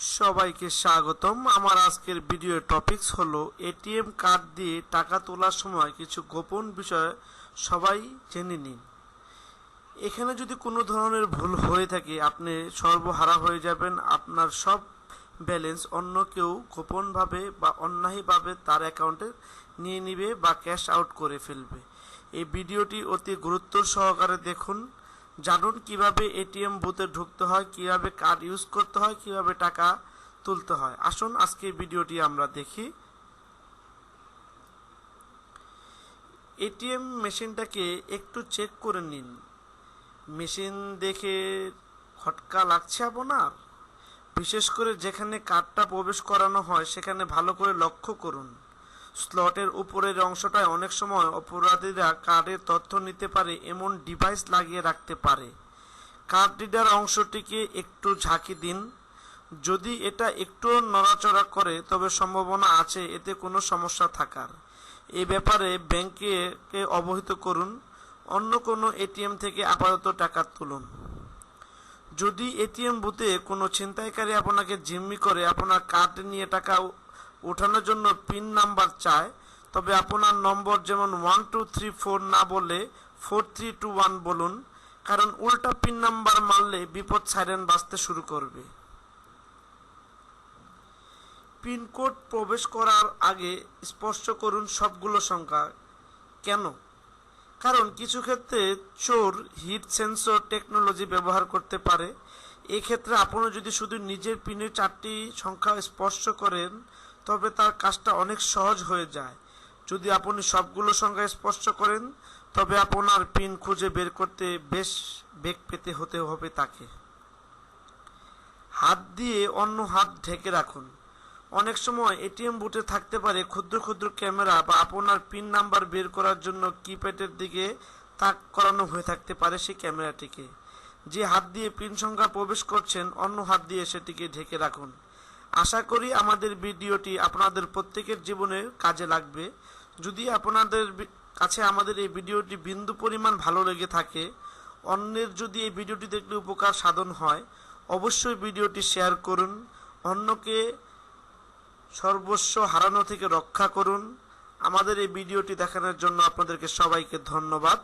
সবাইকে স্বাগতম। আমার আজকের ভিডিও টপিকস হলো এটিএম কার্ড দিয়ে টাকা তোলার সময় কিছু গোপন বিষয় সবাই জেনে নিন। এখানে যদি কোনো ধরনের ভুল হয়ে থাকে, আপনি সর্বহারা হয়ে যাবেন, আপনার সব ব্যালেন্স অন্য কেউ গোপনভাবে বা অন্যায়ভাবে তার অ্যাকাউন্টে নিয়ে নিবে বা ক্যাশ আউট করে ফেলবে। এই ভিডিওটি অতি গুরুত্ব সহকারে দেখুন। জানুন কীভাবে এটিএম বুথে ঢুকতে হয়, কীভাবে কার্ড ইউজ করতে হয়, কীভাবে টাকা তুলতে হয়। আসুন আজকে ভিডিওটি আমরা দেখি। এটিএম মেশিনটাকে একটু চেক করে নিন। মেশিন দেখে খটকা লাগছে আপনার? বিশেষ করে যেখানে কার্ডটা প্রবেশ করানো হয়, সেখানে ভালো করে লক্ষ্য করুন। স্লটের উপরের অংশটায় অনেক সময় অপরাধীরা কার্ডের তথ্য নিতে পারে, এমন ডিভাইস লাগিয়ে রাখতে পারে। কার্ড রিডার অংশটিকে একটু ঝাঁকি দিন। যদি এটা একটু নড়াচড়া করে, তবে সম্ভাবনা আছে, এতে কোনো সমস্যা থাকার। এ ব্যাপারে ব্যাংকে অবহিত করুন। অন্য কোনো এটিএম থেকে আপাতত টাকা তুলুন। যদি এটিএম বুথে কোনো ছিনতাইকারী আপনাকে জিম্মি করে, আপনার কার্ড নিয়ে টাকা ওঠানোর জন্য পিন নাম্বার চায় তবে আপনার নম্বর যেমন ওয়ান টু থ্রি ফোর না বলে ফোর থ্রি টু ওয়ান বলুন, কারণ উল্টা পিন নাম্বার মারলে বিপদ সাইরেন বাজতে শুরু করবে। পিনকোড প্রবেশ করার আগে স্পষ্ট করুন সবগুলো সংখ্যা। কেন? কারণ কিছু ক্ষেত্রে চোর হিট সেন্সর টেকনোলজি ব্যবহার করতে পারে। এক্ষেত্রে আপনি যদি শুধু নিজের পিনের চারটি সংখ্যা স্পর্শ করেন তবে তার কাজটা অনেক সহজ হয়ে যায়। যদি আপনি সবগুলো সংখ্যা স্পষ্ট করেন, তবে আপনার পিন খুঁজে বের করতে বেশ বেগ পেতে হতে হবে তাকে। হাত দিয়ে অন্য হাত ঢেকে রাখুন। অনেক সময় এটিএম বুথে থাকতে পারে ক্ষুদ্র ক্ষুদ্র ক্যামেরা বা আপনার পিন নাম্বার বের করার জন্য কিপ্যাডের দিকে তাক করানো হয়ে থাকতে পারে সেই ক্যামেরাটিকে। যে হাত দিয়ে পিন সংখ্যা প্রবেশ করছেন, অন্য হাত দিয়ে সেটিকে ঢেকে রাখুন। আশা করি আমাদের ভিডিওটি আপনাদের প্রত্যেকের জীবনে কাজে লাগবে। যদি আপনাদের কাছে আমাদের এই ভিডিওটি বিন্দু পরিমাণ ভালো লেগে থাকে, অন্যের যদি এই ভিডিওটি দেখলে উপকার সাধন হয়, অবশ্যই ভিডিওটি শেয়ার করুন, অন্যকে সর্বস্ব হারানো থেকে রক্ষা করুন। আমাদের এই ভিডিওটি দেখানোর জন্য আপনাদেরকে সবাইকে ধন্যবাদ।